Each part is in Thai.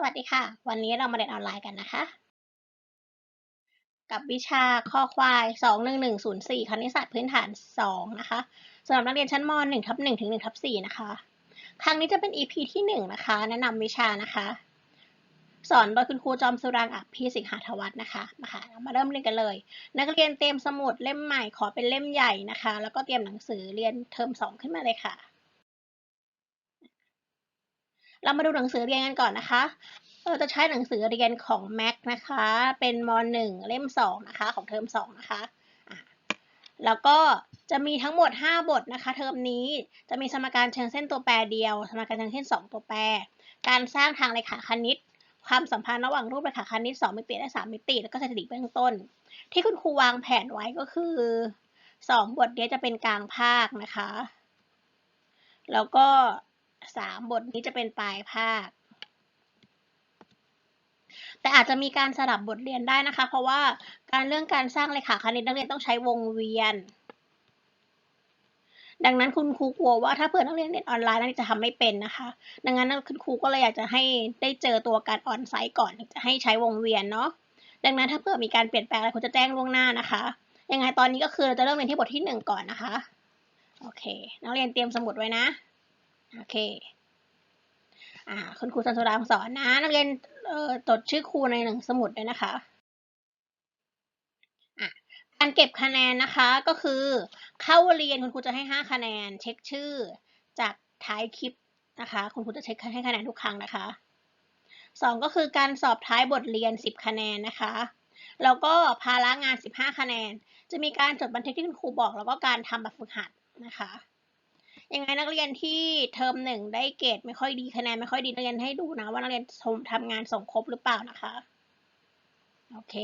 สวัสดีค่ะ วันนี้เรามาเรียนออนไลน์กันนะคะ กับวิชาคอควาย 21104 คณิตศาสตร์พื้นฐาน 2 นะคะสำหรับนักเรียนชั้นม 1 ทับ1ถึง1ทับ4นะคะ ครั้งนี้จะเป็น EP ที่ 1 นะคะ แนะนำวิชานะคะ สอนโดยคุณครูจอมสุรางค์อักพีสิงหาธวัฒน์นะคะมาค่ะเรามาเริ่มเรียนกันเลย นักเรียนเตรียมสมุดเล่มใหม่ขอเป็นเล่มใหญ่นะคะ แล้วก็เตรียมหนังสือเรียนเทอม 2 ขึ้นมาเลยค่ะ เรามาดูหนังสือเรียนกันก่อนนะคะ เราจะใช้หนังสือเรียนของแม็กนะคะ เป็นม .1 เล่ม 2 นะคะ ของเทอม 2 นะคะ แล้วก็จะมีทั้งหมด 5 บทนะคะ เทอมนี้จะมีสมการเชิงเส้นตัวแปรเดียว สมการเชิงเส้น 2 ตัวแปร การสร้างทางเรขาคณิต ความสัมพันธ์ระหว่างรูปเรขาคณิต 2 มิติและ 3 มิติ แล้วก็สถิติเบื้องต้น ที่คุณครูวางแผนไว้ก็คือ 2 บทนี้จะเป็นกลางภาคนะคะ แล้วก็ 3บทนี้จะเป็นปลายภาค แต่อาจจะมีการสลับบทเรียนได้นะคะ เพราะว่าการเรื่องการสร้างเรขาคณิตนักเรียนต้องใช้วงเวียน ดังนั้นคุณครูกลัวว่าถ้าเผื่อนักเรียนเรียนออนไลน์นักเรียนจะทำไม่เป็นนะคะ ดังนั้นคุณครูก็เลยอยากจะให้ได้เจอตัวการออนไซต์ก่อนจะให้ใช้วงเวียนเนาะดังนั้นถ้าเผื่อมีการเปลี่ยนแปลงอะไรคุณจะแจ้งล่วงหน้านะคะ ยังไงตอนนี้ก็คือเราจะเริ่มเรียนที่บทที่หนึ่งก่อนนะคะ โอเค นักเรียนเตรียมสมุดไว้นะ โอเคอ่าคุณครูสันสุรางสอนนะ นักเรียนเอ่อจดชื่อครูในหนังสมุดด้วยนะคะอะการเก็บคะแนนนะคะก็คือเข้าเรียนคุณครูจะให้ 5 คะแนน เช็คชื่อ จากท้ายคลิปนะคะคุณครูจะเช็คให้คะแนนทุกครั้งนะคะ 2 ก็คือการสอบท้ายบทเรียน 10 คะแนนนะคะแล้วก็ภาระงาน 15 คะแนน จะมีการจดบันทึกที่คุณครูบอก แล้วก็การทำแบบฝึกหัดนะคะ ยังไงนักเรียนที่เทอมหนึ่งได้เกรดไม่ค่อยดีคะแนนไม่ค่อยดีนักเรียนให้ดูนะว่านักเรียนทำงานส่งครบหรือเปล่านะคะโอเค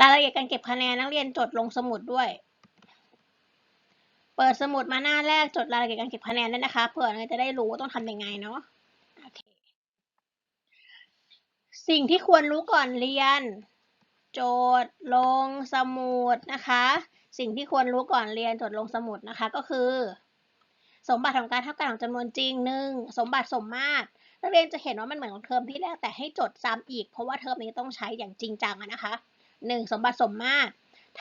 รายละเอียดการเก็บคะแนนนักเรียนจดลงสมุดด้วย เปิดสมุดมาหน้าแรกจดรายละเอียดการเก็บคะแนนด้วยนะคะเผื่อนักเรียนจะได้รู้ว่าต้องทำยังไงเนาะโอเคสิ่งที่ควรรู้ก่อนเรียน โจทย์ลงสมุดนะคะ สิ่งที่ควรรู้ก่อนเรียนจดลงสมุดนะคะก็คือ สมบัติของการเท่ากันของจำนวนจริงหนึ่งสมบัติสมมาตรนักเรียนจะเห็นว่ามันเหมือนของเทอมที่แรกแต่ให้จดซ้ำอีก เพราะว่าเทอมนี้ต้องใช้อย่างจริงจังนะคะหนึ่งสมบัติสมมาตร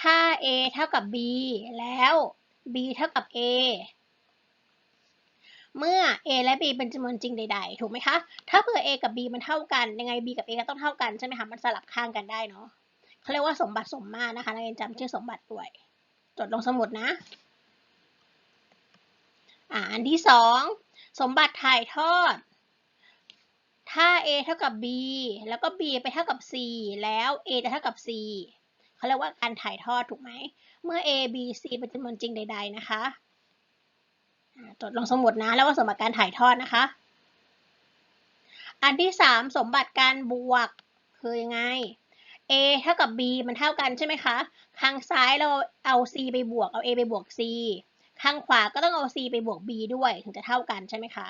ถ้า a เท่ากับ b แล้ว b เท่ากับ a เมื่อ a และ b เป็นจำนวนจริงใด ๆ ถูกไหมคะ ถ้าเผื่อ a กับ b มันเท่ากัน ยังไง b กับ a ก็ต้องเท่ากันใช่ไหมคะ มันสลับข้างกันได้เนาะเขาเรียกว่าสมบัติสมมาตรนะคะนักเรียนจำชื่อสมบัติด้วย จดลงสมุดนะอ่าอันที่สองสมบัติถ่ายทอด ถ้า a เท่ากับ b แล้วก็ b ไปเท่ากับ c แล้ว a จะเท่ากับ c เขาเรียกว่าการถ่ายทอดถูกไหม เมื่อ a b c เป็นจำนวนจริงใด ๆ นะคะจดลงสมุดนะแล้วว่าสมบัติการถ่ายทอดนะคะ อันที่สามสมบัติการบวกคือยังไง a เท่ากับ b มันเท่ากันใช่ไหมคะ ข้างซ้ายเราเอา c ไปบวก เอา a ไปบวก c ข้างขวาก็ต้องเอา c ไปบวก b ด้วยถึงจะเท่ากันใช่ไหมคะ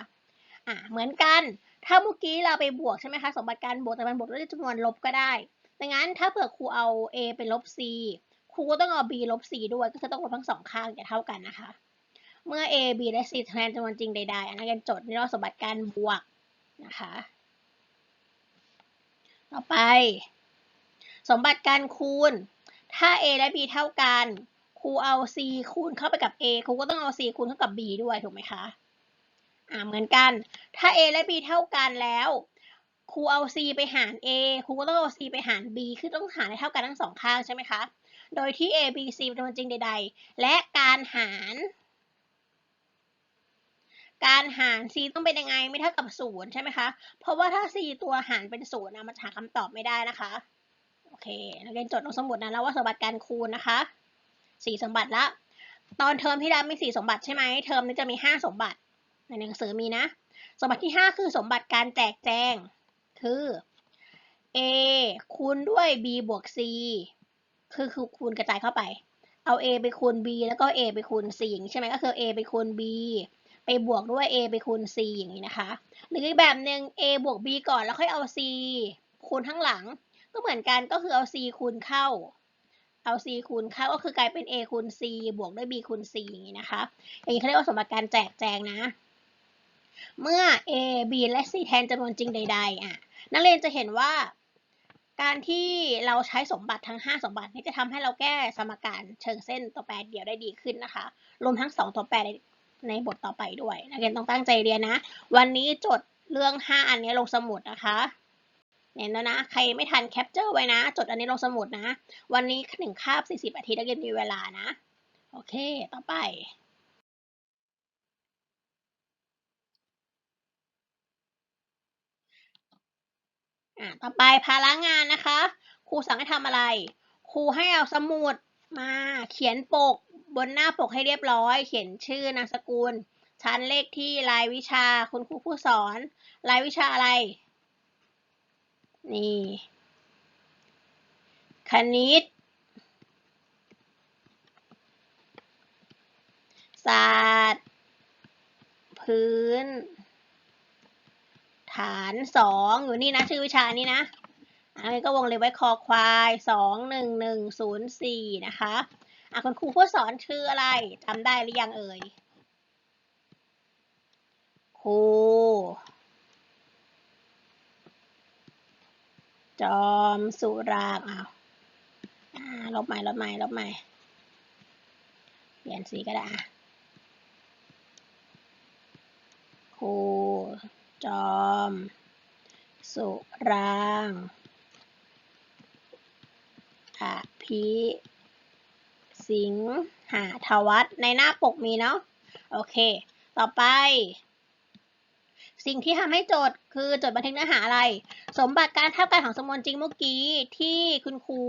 อ่าเหมือนกัน ถ้าเมื่อกี้เราไปบวกใช่ไหมคะ สมบัติการบวกแต่มันบวกด้วยจำนวนลบก็ได้ ดังนั้นถ้าเผื่อครูเอา a เป็นลบ c ครูก็ต้องเอา b ลบ c ด้วย ก็คือต้องลบทั้งสองข้างจะเท่ากันนะคะ เมื่อ a b และ c แทนจำนวนจริงใดๆ อันนั้นกันจดนี่เราสมบัติการบวกนะคะ ต่อไป สมบัติการคูณ ถ้า a และ b เท่ากันครูเอา c คูณเข้าไปกับ a ครูก็ต้องเอา c คูณเข้ากับ b ด้วยถูกไหมคะอ่าเหมือนกัน ถ้า a และ b เท่ากันแล้วครูเอา c ไปหาร a ครูก็ต้องเอา c ไปหาร b คือต้องหารให้เท่ากันทั้งสองข้างใช่ไหมคะ โดยที่ a b c เป็นจำนวนจริงใด ๆ และการหาร การหาร c ต้องเป็นยังไงไม่เท่ากับศูนย์ใช่ไหมคะ เพราะว่าถ้า c ตัวหารเป็นศูนย์นะมันหาคำตอบไม่ได้นะคะ อเคนักเรียนจดลงสมุดนะแล้วว่าสมบัติการคูณนะคะสี่สมบัติละ ตอนเทอมที่แล้วมีสี่สมบัติใช่ไหมเทอมนี้จะมีห้าสมบัติในหนังสือมีนะ สมบัติที่ห้าคือสมบัติการแจกแจง คือ a คูณด้วย b บวก c คือคือคูณกระจายเข้าไป เอา a ไปคูณ b แล้วก็ a ไปคูณ c อย่างนี้ใช่ไหมก็คือ a ไปคูณ b ไปบวกด้วย a ไปคูณ c อย่างนี้นะคะ หรืออีกแบบหนึ่ง a บวก b ก่อนแล้วค่อยเอา c คูณข้างหลัง ก็เหมือนกันก็คือเอา c คูณเข้า เอา c คูณเข้าก็คือกลายเป็น a คูณ c บวกด้วย b คูณ c อย่างนี้นะคะ อย่างนี้เขาเรียกว่าสมการแจกแจงนะ เมื่อ a b และ c แทนจำนวนจริงใด ๆ อะ นักเรียนจะเห็นว่า การที่เราใช้สมบัติทั้ง 5 สมบัตินี้จะทำให้เราแก้สมการเชิงเส้นตัวแปรเดี่ยวได้ดีขึ้นนะคะ รวมทั้ง 2 ตัวแปรในบทต่อไปด้วย นักเรียนต้องตั้งใจเรียนนะ วันนี้จดเรื่อง 5 อันนี้ลงสมุดนะคะ เนี่ยนะนะ ใครไม่ทันแคปเจอร์ไว้นะ จดอันนี้ลงสมุดนะ วันนี้หนึ่งคาบ40นาทีนักเรียนมีเวลานะ โอเค ต่อไปอะต่อไปภาระงานนะคะ ครูสั่งให้ทำอะไร ครูให้เอาสมุดมาเขียนปกบนหน้าปกให้เรียบร้อย เขียนชื่อนามสกุล ชั้นเลขที่รายวิชาคุณครูผู้สอน รายวิชาอะไร นี่ คณิตศาสตร์ พื้น ฐานสองอยู่นี่นะ ชื่อวิชานี้นะอันนี้ก็วงเล็บไว้คอควายสองหนึ่งหนึ่งศูนย์สี่นะคะอะคุณครูผู้สอนชื่ออะไรจำได้หรือยังเอ่ยครู จอมสุรางอ้าวอ่าลบใหม่ลบใหม่ลบใหม่ เปลี่ยนสีก็ได้ครูจอม สุรางอภิสิงหาทวัฒน์ในหน้าปกมีเนาะ โอเค ต่อไป สิ่งที่ทำให้โจทย์คือโจดบันทึกเนื้อหาอะไร สมบัติการเท่ากันของสมมติจริงเมื่อกี้ที่คุณครู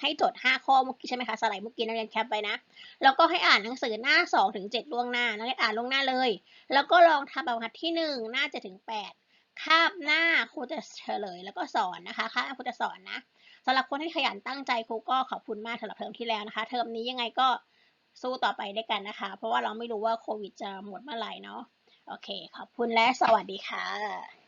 ให้โจทย์ 5 ข้อเมื่อกี้ใช่ไหมคะสไลด์เมื่อกี้นักเรียนแคปไปนะ แล้วก็ให้อ่านหนังสือหน้า 2 ถึง 7 ล่วงหน้านักเรียนอ่านล่วงหน้าเลย แล้วก็ลองทำแบบบรรทัดที่ 1 หน้า7ถึง8คาบหน้าครูจะเฉลย แล้วก็สอนนะคะคาบครูจะสอนนะสำหรับคนที่ขยันตั้งใจครูก็ขอบคุณมากสำหรับเทอมที่แล้วนะคะ เทอมนี้ยังไงก็สู้ต่อไปด้วยกันนะคะ เพราะว่าเราไม่รู้ว่าโควิดจะหมดเมื่อไหร่เนาะ โอเค ขอบคุณและสวัสดีค่ะ